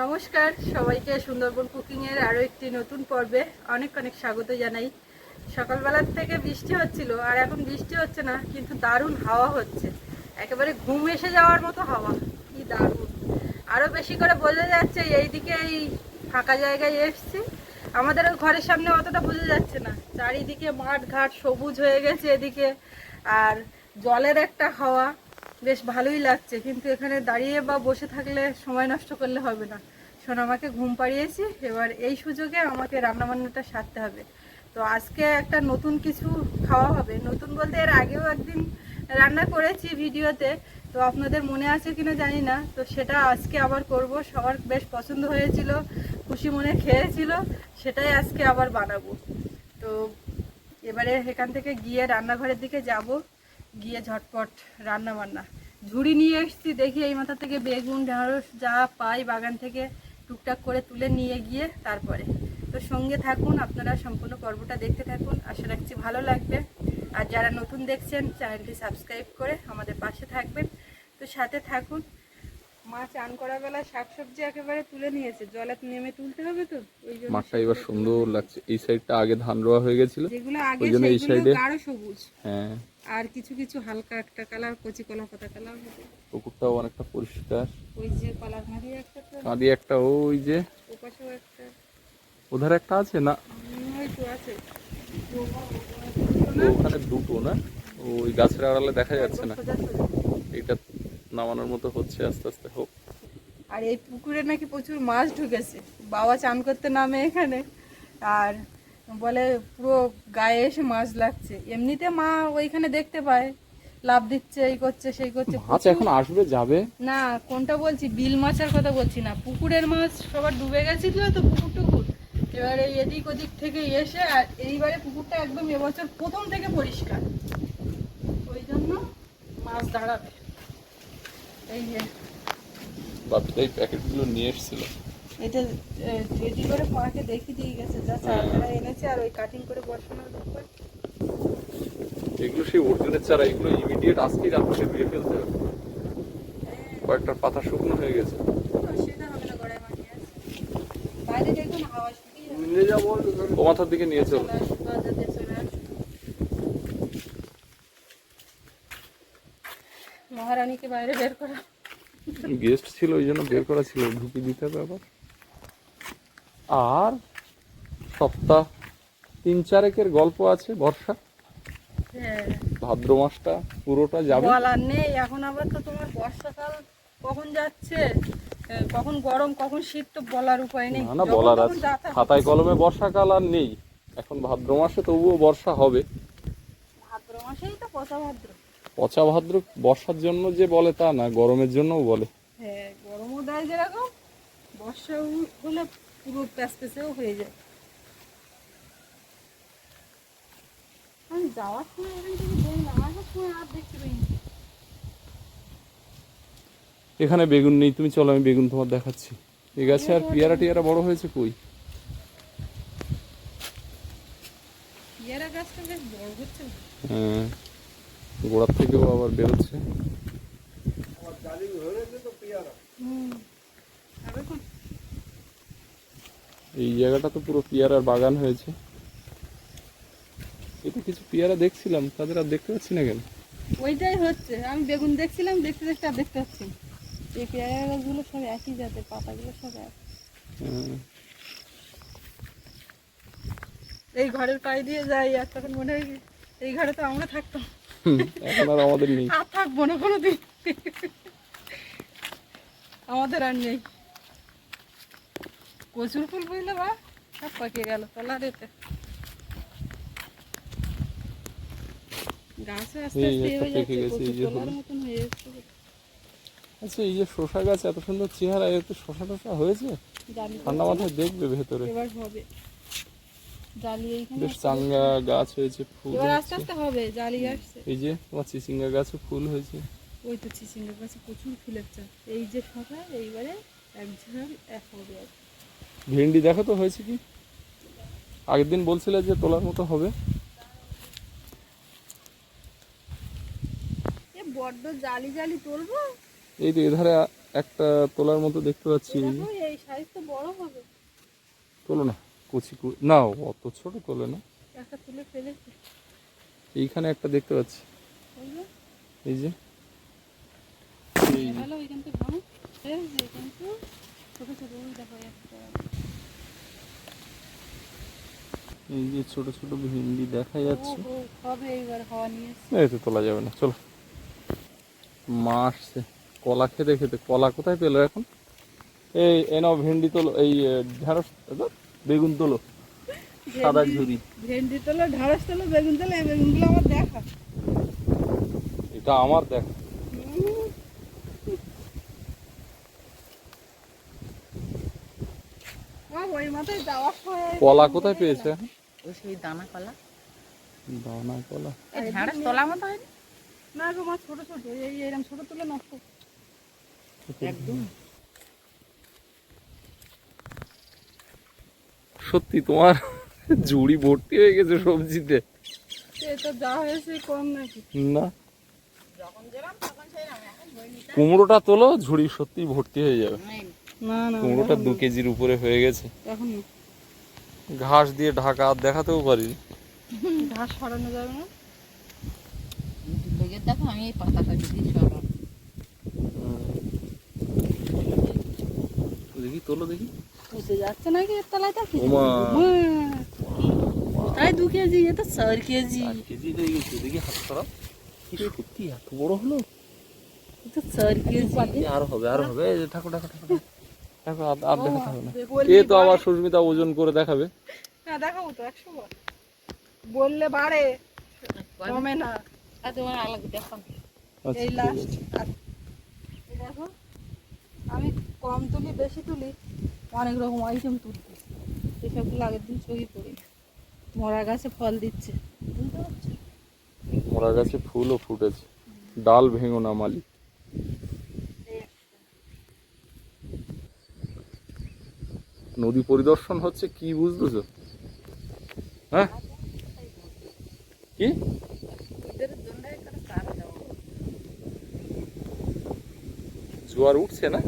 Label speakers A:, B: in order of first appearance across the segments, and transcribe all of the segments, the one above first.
A: নমস্কার, সবাইকে সুন্দরবন কুকিং এর আরও একটি নতুন পর্বে অনেক অনেক স্বাগত জানাই। সকালবেলার থেকে বৃষ্টি হচ্ছিল, আর এখন বৃষ্টি হচ্ছে না, কিন্তু দারুণ হাওয়া হচ্ছে। একেবারে ঘুম এসে যাওয়ার মতো হাওয়া, কি দারুণ। আরও বেশি করে বোঝা যাচ্ছে, এইদিকে এই ফাঁকা জায়গায় এসছি। আমাদের ঘরের সামনে অতটা বোঝা যাচ্ছে না। চারিদিকে মাঠ ঘাট সবুজ হয়ে গেছে এদিকে, আর জলের একটা হাওয়া, বেশ ভালোই লাগছে। কিন্তু এখানে দাঁড়িয়ে বা বসে থাকলে সময় নষ্ট করলে হবে না। শোন আমাকে ঘুম পাড়িয়েছি, এবার এই সুযোগে আমাকে রান্নাবান্নাটা সারতে হবে। তো আজকে একটা নতুন কিছু খাওয়া হবে। নতুন বলতে এর আগেও একদিন রান্না করেছি ভিডিওতে, তো আপনাদের মনে আছে কিনা জানি না, তো সেটা আজকে আবার করব। সবার বেশ পছন্দ হয়েছিল, খুশি মনে খেয়েছিল, সেটাই আজকে আবার বানাবো। তো এবারে এখান থেকে গিয়ে রান্নাঘরের দিকে যাব, গিয়ে ঝটপট রান্না বান্না ঝুড়ি নিয়ে এসেছি, দেখি এই মাথা থেকে বেগুন, ঢেঁড়স যা পাই বাগান থেকে টুকটাক করে তুলে নিয়ে গিয়ে তারপরে। তো সঙ্গে থাকুন আপনারা সম্পূর্ণ পর্বটা দেখতে থাকুন। আশা রাখছি ভালো লাগবে। আর যারা নতুন দেখছেন চ্যানেলটি সাবস্ক্রাইব করে আমাদের পাশে থাকবেন। তো সাথে থাকুন। মা চান করা বেলা শাকসবজি একেবারে তুলে নিয়েছে। জলে নেমে তুলতে হবে তো ওই জন্য
B: মাঠটা এবার সুন্দর লাগছে। এই সাইডটা আগে ধান রোয়া হয়ে গেছিল
A: যেগুলো আগে
B: এই
A: গাঢ় সবুজ।
B: হ্যাঁ।
A: আর কিছু কিছু হালকা একটা কালার কচি কলা পাতা কালার হবে।
B: পুকুরটাও অনেকটা পরিষ্কার।
A: ওই যে কলার মারি একটা
B: কাঁদি একটা ওই যে
A: ওপাশেও একটা।
B: ওধারে একটা আছে না?
A: উম, ওই তো আছে।
B: ওখানে দুটো না? ওই গাছের আড়ালে দেখা যাচ্ছে না। এটা নামানোর মতো হচ্ছে আস্তে আস্তে হোক।
A: আর এই পুকুরে নাকি প্রচুর মাছ ঢুকেছে। বাবা চান করতে নামে এখানে। আর বলে পুরো গায়ে এসে মাছ লাগছে। এমনিতে মা ওইখানে দেখতে পায় লাভ দিচ্ছে এই করছে সেই করছে।
B: মাছ এখন আসবে যাবে?
A: না কোনটা বলছি? বিল মাছের কথা বলছি না। পুকুরের মাছ সবার ডুবে গেছিল তো পুকুর টুকুর। এবারে এদিক ওদিক থেকে এসে আর এইবারে পুকুরটা একদম এবছর প্রথম থেকে পরিষ্কার। ওই জন্য মাছ দাঁড়াবে। এই যে।
B: বাপিটা এই প্যাকেটগুলো নিয়ে এসেছিল।
A: এটা রেডি করে মাকে দেখিয়ে দিয়ে গেছে যা
B: হ্যাঁ।
A: চারা এনেছে আর ওই কাটিং করে বসানোর ব্যাপার।
B: এগুলো সেই অর্জুনের চারা এগুলো ইমিডিয়েট আজকেই রাত্রে ধুয়ে ফেলতে হবে। কয়েকটা পাতা শুকনো হয়ে গেছে। নিয়ে যাব ও মাথার দিকে নিয়ে চলো।
A: মহারানীকে বাইরে বের করা।
B: গেস্ট ছিল ওই জন্য বের করা ছিল। ঢুকি দিতে হবে আবার। আর সপ্তাহ তিন চারেকের গল্প আছে বর্ষা।
A: হ্যাঁ।
B: ভাদ্র মাসটা পুরোটা যাবে।
A: বলার নেই এখন আবার তো তোমার বর্ষাকাল কখন যাচ্ছে? কখন গরম কখন শীত তো বলার উপায় নেই।
B: না বলার আছে। খাতায় কলমে বর্ষাকাল আর নেই। এখন ভাদ্র মাসে তবুও বর্ষা হবে।
A: ভাদ্র মাসেই তো পচা ভাদ্র।
B: পচা ভাদ্র বর্ষার জন্য যে বলে তা না গরমের জন্যও বলে।
A: হ্যাঁ গরমও দেয় যেরকম বর্ষা হলে পুরো প্যাসপেসেও হয়ে যায়। আমি যাওয়ার সময় এখান থেকে দেখলাম আসার সময় আর দেখতে পাইনি
B: এখানে বেগুন নেই তুমি চলো আমি বেগুন তোমার দেখাচ্ছি। এ গাছে আর পেয়ারা টিয়ারা বড় হয়েছে কই?
A: পেয়ারা গাছটা বেশ বড় হচ্ছে।
B: হ্যাঁ গোড়ার থেকেও আবার বেরোচ্ছে
A: হুম আর এখন
B: এই জায়গাটা তো পুরো পেয়ারার বাগান হয়েছে। এটা কিছু পেয়ারা দেখছিলাম তাদের আর দেখতে পাচ্ছি না কেন?
A: ওইটাই হচ্ছে আমি বেগুন দেখছিলাম দেখতে দেখতে আর দেখতে পাচ্ছি এই পেয়ারা গাছগুলো সব একই জাতের পাতাগুলো সব এক।
B: হ্যাঁ।
A: এই ঘরের পায়ে দিয়ে যাই আর তখন মনে হয় এই ঘরে তো আমরা থাকতাম।
B: এখন আর আমাদের নেই।
A: আর থাকব না কোনো দিন আমাদের আর নেই। কচুর ফুল বুঝলে বা সব পাকিয়ে গেল তলা গাছে
B: একটা গেছে,
A: যাচ্ছে।
B: আচ্ছা এই যে শশা গাছ এত সুন্দর চেহারা এতে শশা টশা হয়েছে? ঠান্ডা মাথায় দেখবে ভেতরে। বেশ চাঙ্গা গাছ হয়েছে ফুল
A: আস্তে আস্তে হবে জালি আসছে।
B: এই যে তোমার চিচিঙ্গা গাছও ফুল হয়েছে।
A: ওই তো চিচিঙ্গার গাছে প্রচুর ফুলের চাষ। এই যে সকাল এইবারে এক ঝাড় এক হবে আর কি।
B: ভেন্ডি দেখো তো হয়েছে কি? আগের দিন বলছিলে যে তোলার মতো হবে।
A: এ বড্ড জালি জালি তুলবো?
B: এই তো এধারে একটা তোলার মতো দেখতে পাচ্ছি এই। যে।
A: দেখো এই
B: তোলো না কুচি কু- না অত ছোট তোলে না।
A: একটা তুলে ফেলেছি।
B: এইখানে একটা দেখতে পাচ্ছি। এই যে। এই
A: ভালো ওইখান থেকে ভালো ফেলেছি কিন্তু ছোটো ছোটো দেখো একটা
B: এই যে ছোট ছোট ভিন্ডি দেখা যাচ্ছে।
A: ও, ও, হবে এইবার হাওয়া নিয়ে
B: এই তো তোলা যাবে না চলো। মা আসছে কলা খেতে খেতে কলা কোথায় পেল এখন? এই এ নাও ভেন্ডি তোলো এই ঢেঁড়স বেগুন তোলো সাদা ঝুরি।
A: ভেন্ডি তোলো ঢাড়স তোলো বেগুন তোলো এই বেগুনগুলো আমার দেখা।
B: এটা আমার দেখ
A: আমার ওই মাথায় যাওয়ার সময়
B: কলা কোথায় পেয়েছে?
C: ওই সেই দানা কলা।
B: দানা কলা।
C: ঢেঁড়স তোলা মতো হয়নি
A: না? গো মা ছোট ছোট এই এরকম ছোট তুলে নষ্ট।
C: একদম।
B: সত্যি তোমার ঝুড়ি ভর্তি হয়ে গেছে সবজিতে।
A: সে যা হয়েছে কম নাকি?
B: না।
C: যখন যেরাম তখন সেরাম এখন বই নিতে
B: কুমড়োটা তোলো ঝুড়ি সত্যি ভর্তি হয়ে যাবে। কুমড়োটা দু কেজির উপরে হয়ে গেছে।
A: এখন
B: ঘাস দিয়ে ঢাকা আর দেখাতেও পারি
A: ঘাস সরানো যাবে না।
C: দেখো আমি এই পাতাটা যদি সরাম
B: দেখি তোলো দেখি।
A: যাচ্ছে নাকি এর তলায় দেখি
B: ওমা।
A: কোথায় দু কেজি এ তো চার কেজি।
B: কেজি হয়ে গেছে দেখি হাত খারাপ সত্যি এত বড় হলো?
A: চার কেজি।
B: আর হবে আর হবে। ঠাকুর ঠাকুর। ঠাকুর আর দেখাতে হবে না। এ তো আবার সুস্মিতা ওজন করে দেখাবে।
A: হ্যাঁ দেখাবো তো একশো বার বললে বাড়ে কমে না।
C: আর তোমার আলাদা দেখো।
B: আচ্ছা,
A: এই লাস্ট দেখো আমি কম তুলি বেশি তুলি অনেক রকম আইটেম তুলছি। এসবগুলো আগের দিন পড়ি মরা গাছে ফল দিচ্ছে। বুঝতে পারছ?
B: মোরা গাছে ফুলও ফুটেছে। ডাল ভেঙো না মালি নদী পরিদর্শন হচ্ছে কি বুঝতেছো? হ্যাঁ? কি? জোয়ার উঠছে না?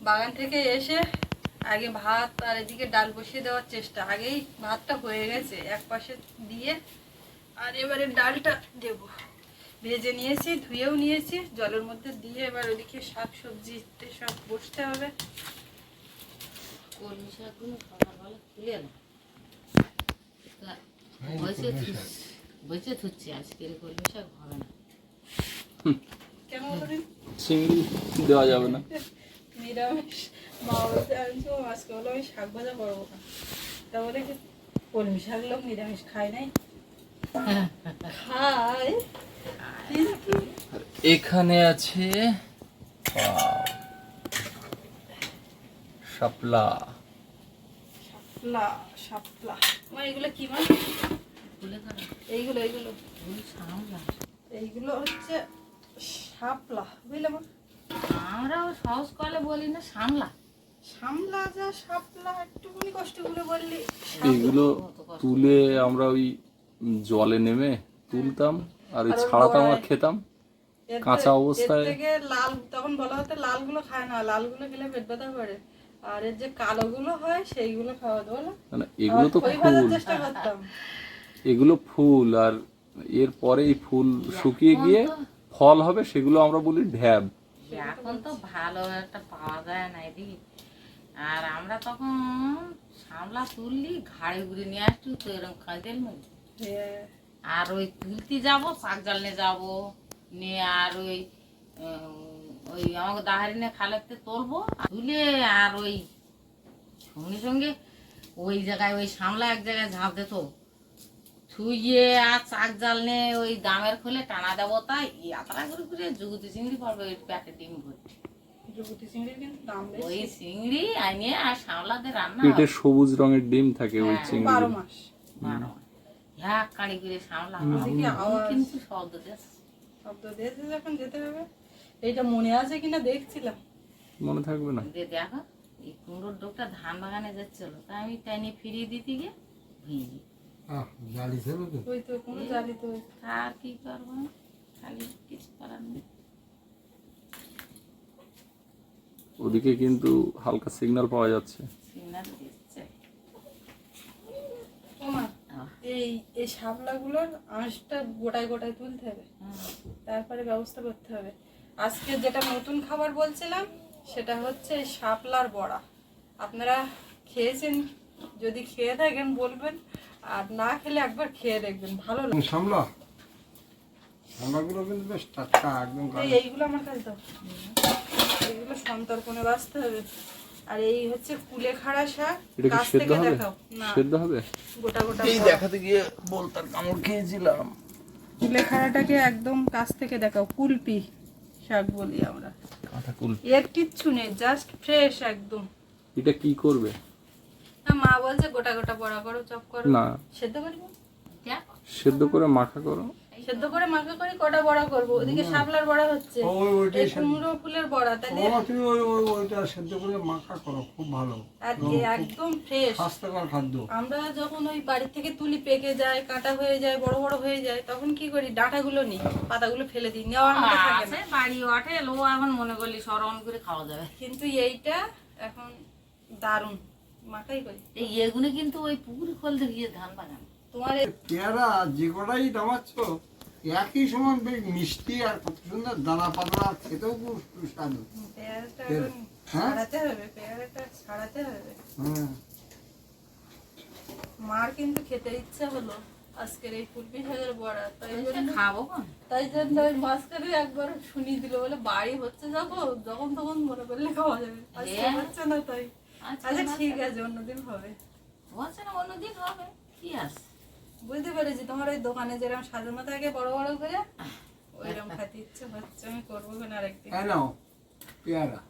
A: বাগান থেকে এসে আগে ভাত আর এদিকে ডাল বসিয়ে দেওয়ার চেষ্টা। আগেই ভাতটা হয়ে গেছে এক পাশে দিয়ে আর এবারে ডালটা দেব। ভেজে নিয়েছি ধুয়েও নিয়েছি। জলের মধ্যে দিয়ে এবার ওদিকে শাক সবজিতে সব বসতে হবে।
C: কলমি শাকগুলো সকালবেলা তুলে না। বসে থুচ্ছি আজকের কলমি শাক হবে না।
A: কেন
B: চিংড়ি দেওয়া যাবে না।
A: নিরামিষ। মা বলতে আনছো আজকে আমি শাক ভাজা করব না। তা বলে কি কলমি শাক লোক নিরামিষ খায় নাই? খায়?
B: এখানে আছে শাপলা।
A: শাপলা শাপলা। এগুলো কি
C: তুলে
A: এইগুলো এইগুলো। এইগুলো হচ্ছে শাপলা বুঝলে
C: আমরাও সহজ কলে বলি না সামলা
A: যা শাপলা একটুখানি কষ্ট করে বললি।
B: এগুলো তুলে আমরা ওই জলে নেমে তুলতাম আর ওই ছাড়াতাম আর খেতাম।
A: এর
B: কাঁচা অবস্থায়-
A: থেকে লাল তখন বলা হতো লালগুলো খায় না লালগুলো খেলে পেট ব্যথা করে। আর এর যে কালোগুলো হয় সেইগুলো খাওয়া বলো?
B: মানে এগুলো তো
A: খই
B: ফুল।
A: চেষ্টা করতাম।
B: এগুলো ফুল আর এর পরে এই ফুল শুকিয়ে গিয়ে ফল হবে সেগুলো আমরা বলি ঢ্যাব।
C: এখন তো ভালো একটা পাওয়া যায় না এদিকে আর আমরা তখন সামলা তুললি ঘাড়ে ঘুরে নিয়ে আসছি তো এরকম খাইতেল
A: হ্যাঁ।
C: আর ওই তুলতে যাব শাক জাল নিয়ে যাব। নিয়ে আর ওই ওই আমাকে দাহারি নিয়ে খালেতে তুলবো তুলে আর ওই সঙ্গে সঙ্গে ওই জায়গায় ওই সামলা এক জায়গায় ঝাঁপ দিত। থুইয়ে আর চাক জাল নিয়ে ওই দামের খোলে টানা দেবো তাই ইয়াত্রা করে করে জুগুতি চিংড়ি পারবে ওই প্যাকেট ডিম ভর্তি
A: কিন্তু
C: ওই চিংড়ি আর সামলাতে রান্না।
B: সবুজ রঙের ডিম থাকে ওই
C: হ্যাঁ,
B: চিংড়ি
A: বারো মাস।
C: বারো এক কাড়ি করে সামলা কিন্তু শব্দ
A: শব্দ দিয়েছে যখন যেতে হবে এইটা মনে আছে কিনা দেখছিলাম।
B: মনে থাকবে না।
C: যে দেখো এই কুমড়োর ডোকটা ধান বাগানে যাচ্ছিল তা আমি টাইনে ফিরিয়ে দিতে গিয়ে
A: ওই তো কোনো জালি তো
C: আর কি করব? খালি কিছু করার নেই।
B: ওদিকে কিন্তু হালকা সিগন্যাল পাওয়া যাচ্ছে।
C: সিগন্যাল দিচ্ছে।
A: এই এই শাপলাগুলোর আঁশটা গোটায় গোটায় তুলতে হবে। তারপরে ব্যবস্থা করতে হবে। আজকে যেটা নতুন খাবার বলছিলাম সেটা হচ্ছে শাপলার বড়া। আপনারা খেয়েছেন যদি খেয়ে থাকেন বলবেন আর না খেলে একবার খেয়ে দেখবেন ভালো লাগে।
D: সামলা সামলাগুলো কিন্তু বেশ টাটকা একদম
A: এইগুলো আমার কাছে দাও। এইগুলো সন্তর্পণে বাঁচতে হবে। আর এই হচ্ছে কুলেখাড়া শাক।
B: এটা কি
A: কাছ
B: সেদ্ধ
A: থেকে
B: হবে? সেদ্ধ হবে?
A: গোটা গোটা
B: এই দেখাতে গিয়ে বলতার কামড় খেয়েছিলাম।
A: কুলেখাড়াটাকে একদম কাছ থেকে দেখাও। কুলপি শাক বলি আমরা।
B: কাঁথা কুল
A: এর কিচ্ছু নেই জাস্ট ফ্রেশ একদম।
B: এটা কি করবে?
A: না মা বলছে গোটা গোটা বড়া করো চপ করো।
B: না।
A: সেদ্ধ করব?
B: সেদ্ধ করে মাখা করো।
A: সেদ্ধ করে মাখা করে কটা বড়া করব। ওদিকে শাপলার বড়া হচ্ছে। এই কুমড়ো ফুলের বড়া তাহলে
D: ও তুমি ওই ওই ওইটা সেদ্ধ করে মাখা করো খুব ভালো।
A: আর এ একদম ফ্রেশ
D: স্বাস্থ্যকর খাদ্য।
A: আমরা যখন ওই বাড়ি থেকে তুলি পেকে যায় কাঁটা হয়ে যায় বড় বড় হয়ে যায় তখন কি করি ডাঁটাগুলো নিই পাতাগুলো ফেলে দিই নেওয়ার মতো থাকে
C: আছে
A: না
C: বাড়ি ওঠে লো এখন মনে করলি সরণ করে খাওয়া যাবে।
A: কিন্তু এইটা এখন দারুণ মাখাই করি।
C: এই এগুলো কিন্তু ওই পুকুর খোল গিয়ে ধান বাগান
A: তোমার
D: পেয়ারা যে কটাই দামাচ্ছ একই সময় বেশ মিষ্টি আর কত সুন্দর দানা পাতলা খেতেও খুব সুস্বাদু। হ্যাঁ?
A: ছাড়াতে হবে পেয়ারাটা ছাড়াতে হবে।
D: হ্যাঁ।
A: মার কিন্তু খেতে ইচ্ছা হলো আজকের এই শাকের বড়া তাই জন্য
C: খাব
A: তাই জন্য ওই মাঝখানে একবার শুনিয়ে দিল বলে বাড়ি হচ্ছে যখন যখন তখন মনে করলে খাওয়া যাবে। আজকে
C: হ্যাঁ।
A: হচ্ছে না তাই।
C: আজকে
A: আচ্ছা ঠিক আছে অন্যদিন হবে।
C: বলছে না অন্যদিন হবে। কি আছে?
A: বুঝতে পেরেছি তোমার ওই দোকানে যেরকম সাজানো থাকে বড় বড় করে ওইরকম খেতে ইচ্ছে হচ্ছে আমি করব কিনা আরেকদিন
D: নাও পেয়ারা।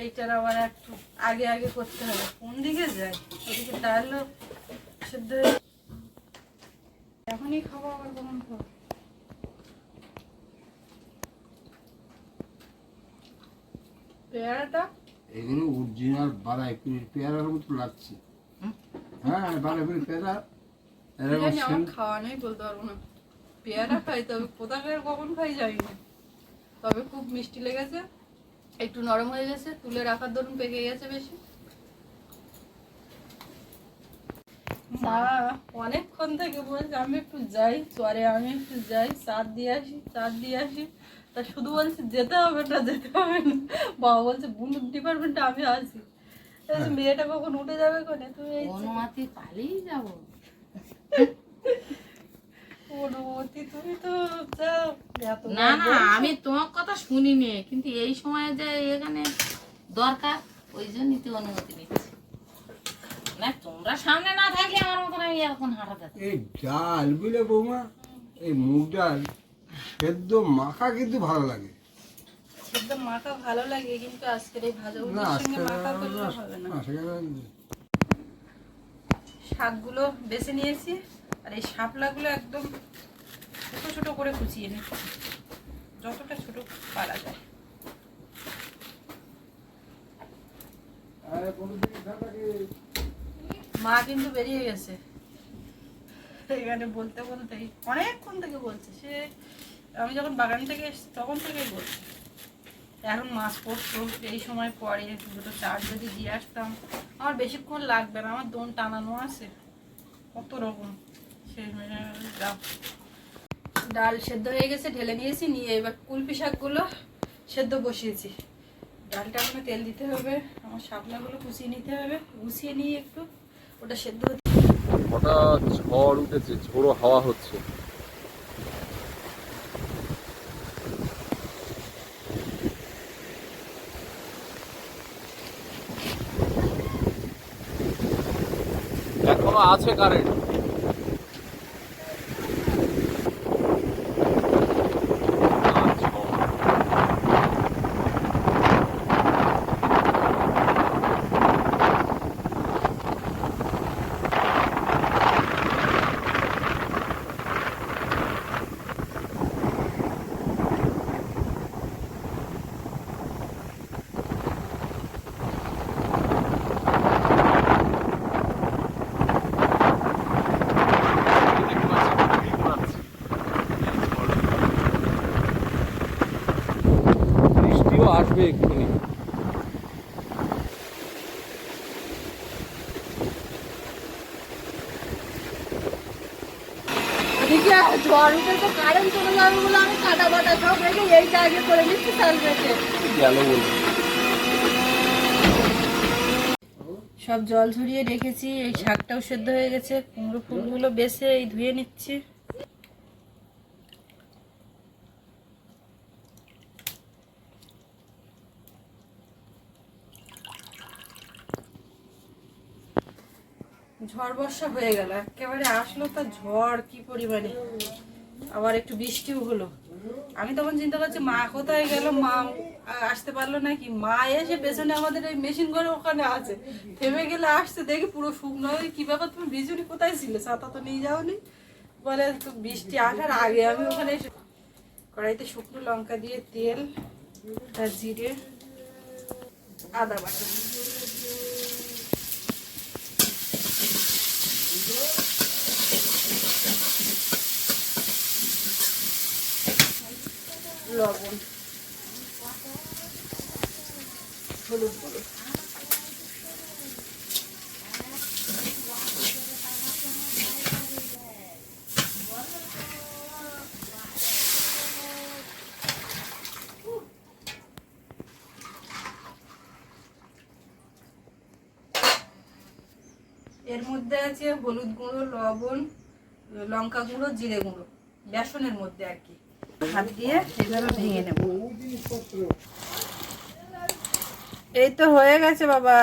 A: এইটার আবার একটু আগে আগে করতে হবে কোন দিকে যায় ওদিকে ডালও সেদ্ধ এখনই খাব আবার কখন খাব পেয়ারাটা?
D: এগুলো অরিজিনাল বারাইপুরের পেয়ারার মতো লাগছে। হ্যাঁ এরকম
A: খাওয়া নেই বলতে পারব না। পেয়ারা খাই তবে কোথাকার কখন খাই না। তবে খুব মিষ্টি লেগেছে। একটু নরম হয়ে গেছে তুলে রাখার পেকে গেছে বেশি। মা অনেকক্ষণ থেকে বলছে আমি একটু যাই চরে আমি একটু যাই চাঁদ দিয়ে আসি চাঁদ দিয়ে আসি। তা শুধু বলছে যেতে হবে না যেতে হবে না। বাবা বলছে বুনুর ডিপার্টমেন্টে আমি বলছে, মেয়েটা কখন উঠে যাবে কোনে? তুমি এই
C: অনুমতি পালিয়ে যাব।
A: অনুমতি তুমি তো
C: না না আমি তোমার কথা শুনিনি কিন্তু এই সময় যে এখানে দরকার ওই জন্যই তো অনুমতি নিচ্ছি। না তোমরা সামনে না থাকলে আমার মতন আমি এখন হাঁটাতে।
D: এই ডাল বুঝলে বৌমা এই মুগ ডাল সেদ্ধ মাখা কিন্তু ভালো লাগে।
A: সেদ্ধ মাখা ভালো লাগে কিন্তু আজকের এই ভাজা
D: না
A: উল্লির
D: আজকে
A: সঙ্গে মাখা করলে হবে না।
D: না,
A: শাকগুলো বেছে নিয়েছি আর এই শাপলাগুলো একদম ছোট ছোট করে কুচিয়ে নিচ্ছি। যতটা ছোট পারা যায়। মা কিন্তু বেরিয়ে গেছে। এখানে বলতে বলতেই অনেকক্ষণ থেকে বলছে সে আমি যখন বাগান থেকে এসেছি তখন থেকেই বলছে। এখন মাছ পড়তো, এই সময় পরে দুটো চার যদি দিয়ে আসতাম। আমার বেশিক্ষণ লাগবে না, আমার দোন টানানো আছে। কত রকম। যাও ডাল সেদ্ধ হয়ে গেছে, ঢেলে নিয়েছি, নিয়ে এবার কুলপি শাকগুলো সেদ্ধ বসিয়েছি। ডালটা এখন তেল দিতে হবে, আমার শাপলাগুলো কুচিয়ে নিতে হবে। গুছিয়ে নিয়ে একটু ওটা সেদ্ধ হতে
B: হঠাৎ ঝড় উঠেছে, ঝোড়ো হাওয়া হচ্ছে এখনও আছে কারেন্ট
A: কাটা বাটা সব রেখে এইটা আগে করে নিচ্ছি চাল রেখে
B: গেল বলে।
A: সব জল ঝরিয়ে রেখেছি এই শাকটাও সেদ্ধ হয়ে গেছে কুমড়ো ফুলগুলো বেছে এই ধুয়ে নিচ্ছি। ঝড় বর্ষা হয়ে গেল, একেবারে আসলো তা ঝড়, কি পরিমাণে। আবার একটু বৃষ্টিও হলো। আমি তখন চিন্তা করছি, মা কোথায় গেল? মা আসতে পারল নাকি মা এসে পেছনে আমাদের এই মেশিন ঘরে ওখানে আছে। থেমে গেলে আসতে দেখি পুরো শুকনো কি ব্যাপার তুমি বিজুরি কোথায় ছিলে? ছাতা তো নিয়ে যাওনি। বলে তো বৃষ্টি আসার আগে আমি ওখানে এসে কড়াইতে শুকনো লঙ্কা দিয়ে তেল জিরে, আদা বাটা। লবণ। হলুদ গুঁড়ো। এর মধ্যে আছে হলুদ গুঁড়ো, লবণ, লঙ্কা গুঁড়ো, জিরে গুঁড়ো। বেসনের মধ্যে আর কি। হাত দিয়ে এইভাবে ভেঙে নেব। এই তো হয়ে গেছে বাবা।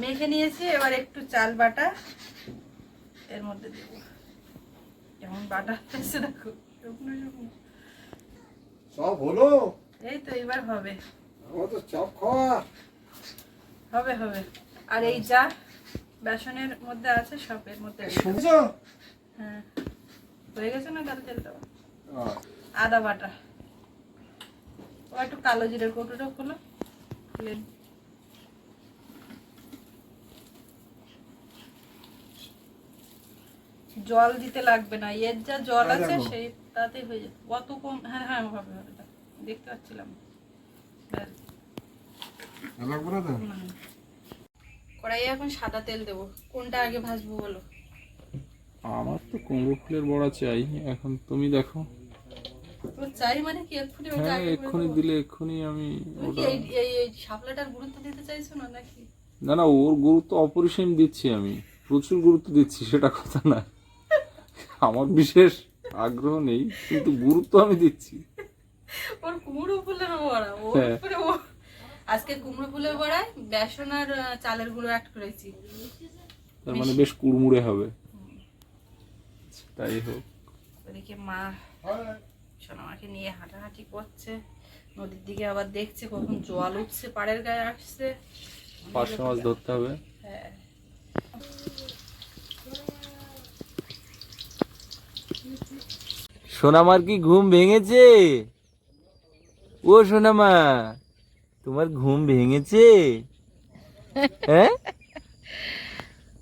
A: মেখে নিয়েছি এবার একটু চাল বাটা। এর মধ্যে দেবো। কেমন বাটা হয়েছে দেখো।
D: সব হলো?
A: এই তো এবার হবে।
D: আমার তো চপ খাওয়া।
A: হবে হবে। আর এই যা বেসনের মধ্যে আছে সব মধ্যে হ্যাঁ। হয়ে গেছে না তাহলে তেলটা?
D: আহ,
A: আদা বাটা। ও একটু কালো জিরের কৌটোটা খোলো খুলে জল দিতে লাগবে না এর যা জল আছে সেই তাতে হয়ে যাবে। অত কম? হ্যাঁ হ্যাঁ হবে হবে। দেখতে পাচ্ছিলাম।
D: করে দাও
A: কড়াইয়ে এখন সাদা তেল দেবো। কোনটা আগে ভাজবো বলো?
B: আমার তো কুমড়ো ফুলের বড়া চাই। এখন তুমি দেখো।
A: তো চাই মানে কি? এক্ষুনি ওটা
B: হ্যাঁ এক্ষুনি দিলে এক্ষুনি আমি ওটা
A: এই এই এই শাপলাটার গুরুত্ব দিতে চাইছো না নাকি?
B: না না ওর গুরুত্ব অপরিসীম দিচ্ছি আমি। প্রচুর গুরুত্ব দিচ্ছি সেটা কথা না। আমার বিশেষ আগ্রহ নেই কিন্তু গুরুত্ব আমি দিচ্ছি।
A: ওর কুমড়ো ফুলের বড়া ওর আজকে কুমড়ো ফুলের বড়ায় বেসন আর চালের গুঁড়ো অ্যাড করেছি।
B: তার মানে বেশ কুড়মুড়ে হবে। তাই হোক।
A: ওদিকে মা সোনামাকে নিয়ে হাঁটাহাঁটি করছে। নদীর দিকে আবার দেখছে কখন জল উঠছে পাড়ের গায়ে আসছে।
B: পাঁচশো মাছ ধরতে হবে।
A: হ্যাঁ।
B: সোনামার কি ঘুম ভেঙেছে? ও সোনামা। তোমার ঘুম ভেঙেছে? হ্যাঁ?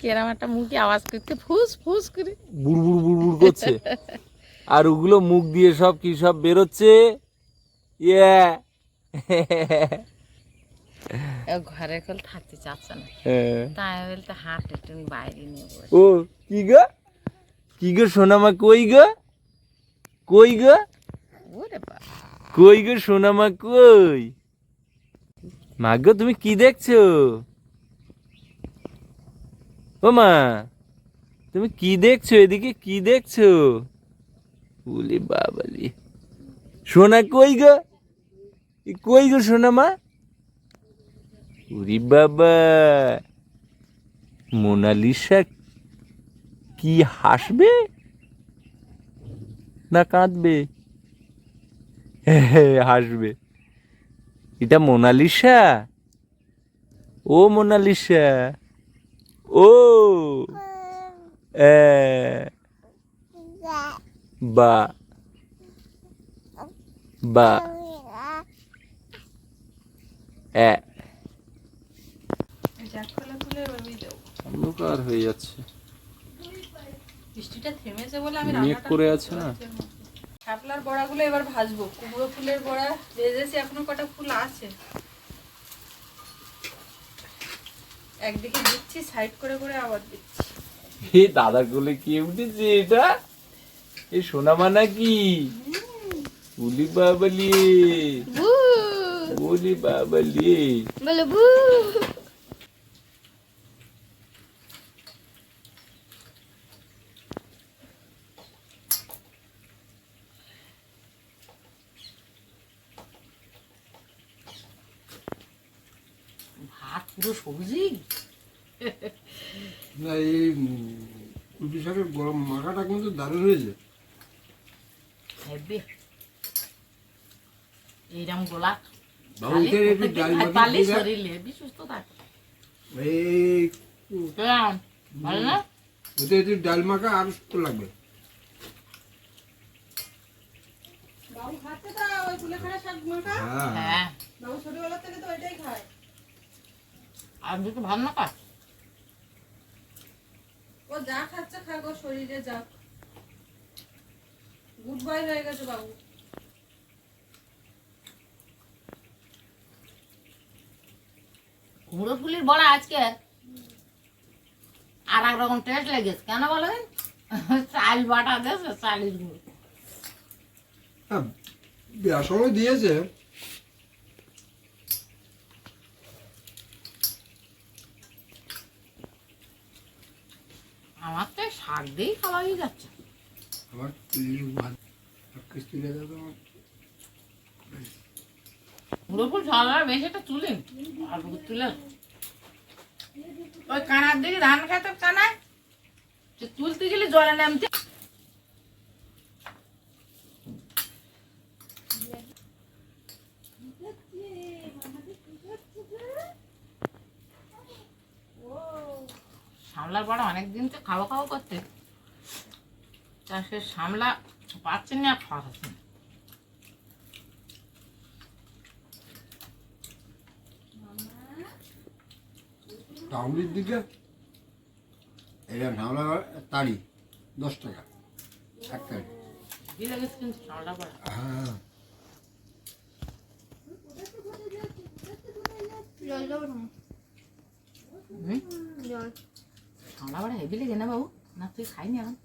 C: কেরাম একটা মুখে আওয়াজ করতে ফুস ফুস করে।
B: বুড়বুড় বুড়বুড় করছে। আর ওগুলো মুখ দিয়ে সব কি সব বেরোচ্ছে? ইয়া।
C: ঘরের কল থাকতে চাচ্ছে না।
B: হ্যাঁ।
C: তাই বলতে হাট একটু বাইরে নিয়ে
B: ও কি গো? কি গো সোনামা কই গো? কই গো? কই গো সোনামা কই? মা গো, তুমি কি দেখছ? ও মা, তুমি কি দেখছ এদিকে? কি দেখছ? বলি বাবালি। সোনা কই গো? কই গো সোনা মা? উরি বাবা, মোনালিসা কি হাসবে? না কাঁদবে? হাসবে। এটা মোনালিসা? ও মোনালিসা। ও। বা। বা। অন্ধকার হয়ে যাচ্ছে।
A: বৃষ্টিটা থেমেছে বলে আমি
B: মেঘ করে আছে না?
A: শাপলার বড়াগুলো এবার ভাজবো। কুমড়ো ফুলের বড়া ভেজেছি এখনও কটা ফুল আছে। একদিকে দিচ্ছি সাইড করে করে আবার দিচ্ছি।
B: এই দাদার কোলে কে উঠেছে এটা? এই সোনামা নাকি বলি বাবালি বলি বাবালি
E: বলে বু
C: ভাত পুরো সবজি
D: না এই কুটি শাকের গরম মাখাটা কিন্তু দারুণ হয়েছে
C: হেব্বি এইরকম গোলা
D: বাবু এতে একটু ডাল মাখিয়ে
C: পারলে
D: দিয়ে দেখ।
C: শরীর হেব্বি সুস্থ থাকে
D: এই
C: কেমন? ভালো না
D: ওতে একটু ডাল মাখা আর সুন্দর লাগবে
A: বাবু খাচ্ছে তো ওই কুলেখাড়া শাক মাখা
D: হ্যাঁ।
C: হ্যাঁ।
A: বাবু ছোটবেলা থেকে তো ওইটাই খায়।
C: আর দুটো ভালো না কাজ
A: ও যা খাচ্ছে ও শরীরে যাক গুড বয় হয়ে গেছে বাবু।
C: কুমড়ো ফুলের বড়া আজকে। আর এক রকম টেস্ট লেগেছে। কেন বলেন চাল বাটা দেছে চালের গুঁড়ো।
D: হ্যাঁ বেসনও দিয়েছে।
C: আমার তো শাক দিয়েই খাওয়া হয়ে যাচ্ছে।
D: আমার
C: ঝালার বেশি একটা ওই কানার ধান খেতে কানায়। তুলতে গেলে জলে নামতে সামলার বড় অনেকদিন তো খাওয়া খাওয়া করতে। সে সামলা পাচ্ছেন না খাওয়া খাচ্ছেন না।
D: টাউনের দিকে এটা নামলা তাড়ি দশ টাকা এক তাড়ি
C: বড়া
D: হ্যাঁ
C: হুম
E: জল
C: হেভি লেগে না বাবু না তুই খাইনি এখন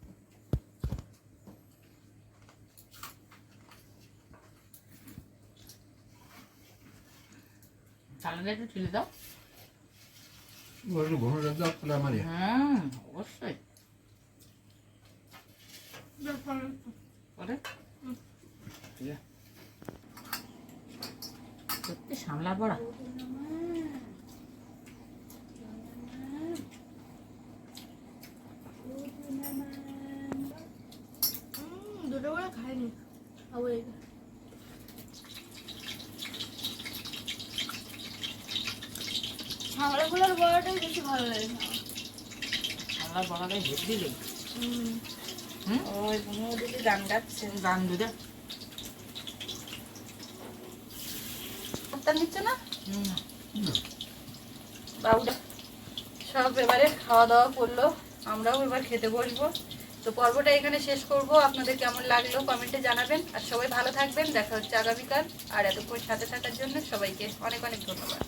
C: চালাটা একটু ঠেলে দাও।
D: একটু ঘন আমার
C: অবশ্যই। সত্যি সামলা বড়া
E: দুটো করে খাইনি। খাব এইটা হাওড়াগুলোর বড়াটাই বেশি ভালো লাগে।
C: সামলা বড়াটাই হেভি লেগে
E: হুম।
C: হুম?
A: ওই বুনো দিদি গান গাচ্ছে।
C: গান দুধে
A: নিচ্ছে না? বাবুটা সব এবারে খাওয়া দাওয়া করল। আমরাও এবার খেতে বসবো। তো পর্বটা এখানে শেষ করব। আপনাদের কেমন লাগল কমেন্টে জানাবেন। আর সবাই ভালো থাকবেন। দেখা হচ্ছে আগামীকাল। আর এতক্ষণ সাথে থাকার জন্য সবাইকে অনেক অনেক ধন্যবাদ।